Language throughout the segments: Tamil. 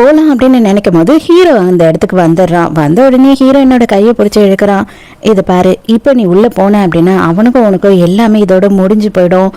போகலாம் அப்படின்னு நினைக்கும் போது ஹீரோ அந்த இடத்துக்கு வந்துடுறான். வந்த உடனே ஹீரோ என்னோட கையை பிடிச்சி இழுக்கிறான். இது பாரு இப்போ நீ உள்ளே போன அப்படின்னா அவனுக்கும் உனக்கும் எல்லாமே இதோட முடிஞ்சு போயிடும்.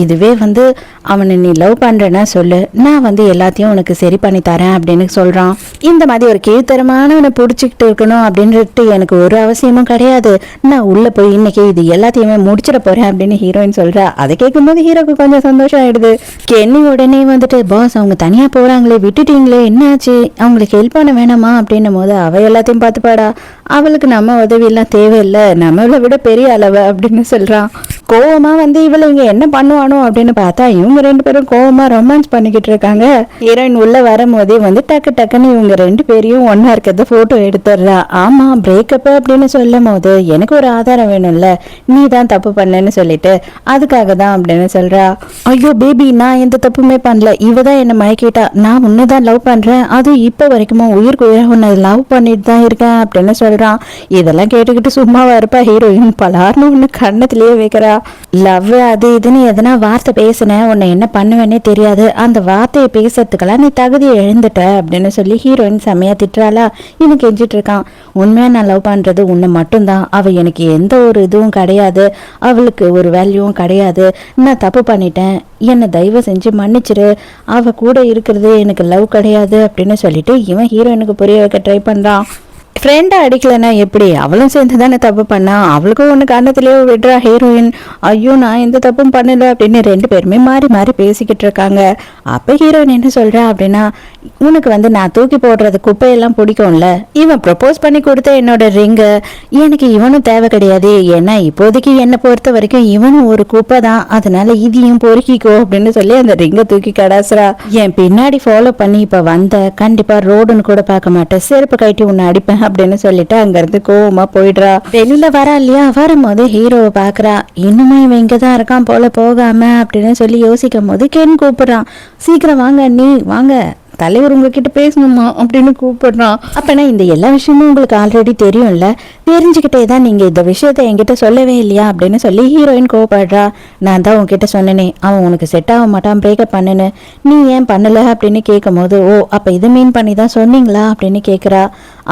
இதுவே வந்து அவனை நீ லவ் பண்ணுறேன்னா சொல்லு. நான் வந்து எல்லாத்தையும் உனக்கு சரி பண்ணி தரேன் அப்படின்னு சொல்கிறான் இந்த மாதிரி ஒரு கீழ்த்தரமானவனை பிடிச்சிக்கிட்டு இருக்கணும் அப்படின்ட்டு எனக்கு ஒரு அவசியமும் கிடையாது. நான் உள்ளே போய் இன்னைக்கு இது எல்லாத்தையுமே முடிச்சிட போகிறேன் அப்படின்னு ஹீரோயின் சொல்கிறா அதை கேட்கும்போது ஹீரோக்கு கொஞ்சம் சந்தோஷம் ஆயிடுது. கென்னி உடனே வந்துட்டு பாஸ் அவங்க தனியாக போகிறாங்களே விட்டுட்டீங்களே என்னாச்சு? அவங்களுக்கு ஹெல்ப் பண்ண வேணாமா? அப்படின்னும் போது அவள் எல்லாத்தையும் பார்த்துப்பாடா. அவளுக்கு நம்ம உதவியெல்லாம் தேவை தேவையில்லை. நம்மளை விட பெரிய அளவு அப்படின்னு சொல்றான். கோவமா வந்து இவளை இங்க என்ன பண்ணுவானோ அப்படின்னு பார்த்தா இவங்க ரெண்டு பேரும் கோவமா ரொமான்ஸ் பண்ணிக்கிட்டு இருக்காங்க. ஹீரோயின் உள்ள வரும்போதே வந்து டக்கு டக்குன்னு இவங்க ரெண்டு பேரையும் ஒன்னா இருக்கிறத போட்டோ எடுத்துடுறா. ஆமா பிரேக்கப் அப்படின்னு சொல்லும் போது எனக்கு ஒரு ஆதாரம் வேணும்ல. நீ தான் தப்பு பண்ணேன்னு சொல்லிட்டு அதுக்காக தான் அப்படின்னு சொல்றா. ஐயோ பேபி நான் எந்த தப்புமே பண்ணல. இவ தான் என்ன மயக்கிட்டா. நான் உன்னை தான் லவ் பண்றேன். அதுவும் இப்போ வரைக்கும் உயிருக்கு உயிராக உன்னை லவ் பண்ணிட்டு தான் இருக்கேன் அப்படின்னு சொல்றான். இதெல்லாம் கேட்டுக்கிட்டு சும்மாவா இருப்பா ஹீரோயின் பலார்னு ஒன்று கண்ணத்திலேயே வைக்கிறா. லவ் அது இதுன்னு எதனா வார்த்தை பேசினேன் உன்னை என்ன பண்ணுவேனே தெரியாது. அந்த வார்த்தையை பேசுறதுக்கெல்லாம் நீ தகுதியை எழுந்துட்ட அப்படின்னு சொல்லி ஹீரோயின் செம்மையா திட்டுறாளா? இவன் கெஞ்சிட்டு இருக்கான். உண்மையா நான் லவ் பண்றது உன்னை மட்டும்தான். அவ எனக்கு எந்த ஒரு இதுவும் கிடையாது. அவளுக்கு ஒரு வேல்யூவும் கிடையாது. நான் தப்பு பண்ணிட்டேன். என்னை தயவு செஞ்சு மன்னிச்சிரு. அவ கூட இருக்கிறது எனக்கு லவ் கிடையாது அப்படின்னு சொல்லிட்டு இவன் ஹீரோயினுக்கு புரிய வைக்க ட்ரை பண்றான். ஃப்ரெண்டை அடிக்கலைன்னா எப்படி? அவளும் சேர்ந்து தானே தப்பு பண்ணா? அவளுக்கும் ஒன்று காரணத்திலேயே விடுறா ஹீரோயின் ஐயோ நான் எந்த தப்பும் பண்ணல அப்படின்னு ரெண்டு பேருமே மாறி மாறி பேசிக்கிட்டு இருக்காங்க. அப்போ ஹீரோயின் என்ன சொல்கிறா அப்படின்னா உனக்கு வந்து நான் தூக்கி போடுறது குப்பையெல்லாம் பிடிக்கும்ல. இவன் ப்ரப்போஸ் பண்ணி கொடுத்த என்னோட ரிங்கு எனக்கு இவனும் தேவை கிடையாது. ஏன்னா இப்போதைக்கு என்னை பொறுத்த வரைக்கும் இவனும் ஒரு குப்பை தான் அதனால இதையும் பொறுக்கிக்கோ அப்படின்னு சொல்லி அந்த ரிங்கை தூக்கி கடாசுறா. என் பின்னாடி ஃபாலோ பண்ணி இப்போ வந்த கண்டிப்பாக ரோடுன்னு கூட பார்க்க மாட்டேன். செருப்பு கட்டி உன்னை அடிப்பேன். அப்படின்னு சொல்லிட்டு அங்கிருந்து கோவமா போயிடுறா. வெளியில வரா இல்லையா? வரும்போது ஹீரோவை பாக்குறா. இன்னுமே இவன் இங்கதான் இருக்கான் போல போகாம அப்படின்னு சொல்லி யோசிக்கும் போது கென் கூப்பிடுறான். சீக்கிரம் வாங்க நீ வாங்க. தலைவர் உங்ககிட்ட பேசணுமா அப்படின்னு கூப்பிடுறான். அப்பனா இந்த எல்லா விஷயமும் உங்களுக்கு ஆல்ரெடி தெரியும்ல? தெரிஞ்சுக்கிட்டே தான் நீங்க இந்த விஷயத்த என்கிட்ட சொல்லவே இல்லையா அப்படின்னு சொல்லி ஹீரோயின் கோவப்படுறா. நான் தான் உங்ககிட்ட சொன்னனே அவன் உனக்கு செட் ஆக மாட்டான் பிரேக்கப் பண்ணுன்னு. நீ ஏன் பண்ணல அப்படின்னு கேட்கும்போது ஓ அப்ப இதை மீன் பண்ணி தான் சொன்னீங்களா? அப்படின்னு கேட்குறா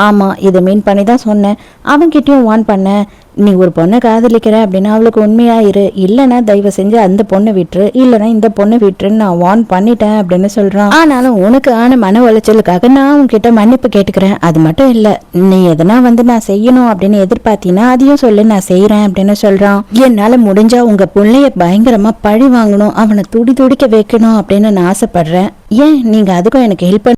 ஆமா இதை மீன் பண்ணி தான் சொன்னேன். அவன்கிட்டயும் வான் பண்ணேன். நீ ஒரு பொண்ணை காதலிக்கிற அப்படின்னா அவளுக்கு உண்மையா இரு. இல்லைன்னா தயவு செஞ்சு அந்த பொண்ணை விட்டுரு. இல்லைன்னா இந்த பொண்ணை விட்டுருன்னு நான் வார்ன் பண்ணிட்டேன் அப்படின்னு சொல்றான். ஆனாலும் உனக்கு ஆன மன உளைச்சலுக்காக நான் உன்கிட்ட மன்னிப்பு கேட்டுக்கிறேன். அது மட்டும் இல்லை நீ எதனா வந்து நான் செய்யணும் அப்படின்னு எதிர்பார்த்தீங்கன்னா அதையும் சொல்லு நான் செய்யறேன் அப்படின்னு சொல்றான். என்னால முடிஞ்சா உங்க பிள்ளைய பயங்கரமா பழி வாங்கணும் அவனை துடி துடிக்க வைக்கணும் அப்படின்னு நான் ஆசைப்படுறேன். ஏன்? நீங்க அதுக்கும் எனக்கு ஹெல்ப்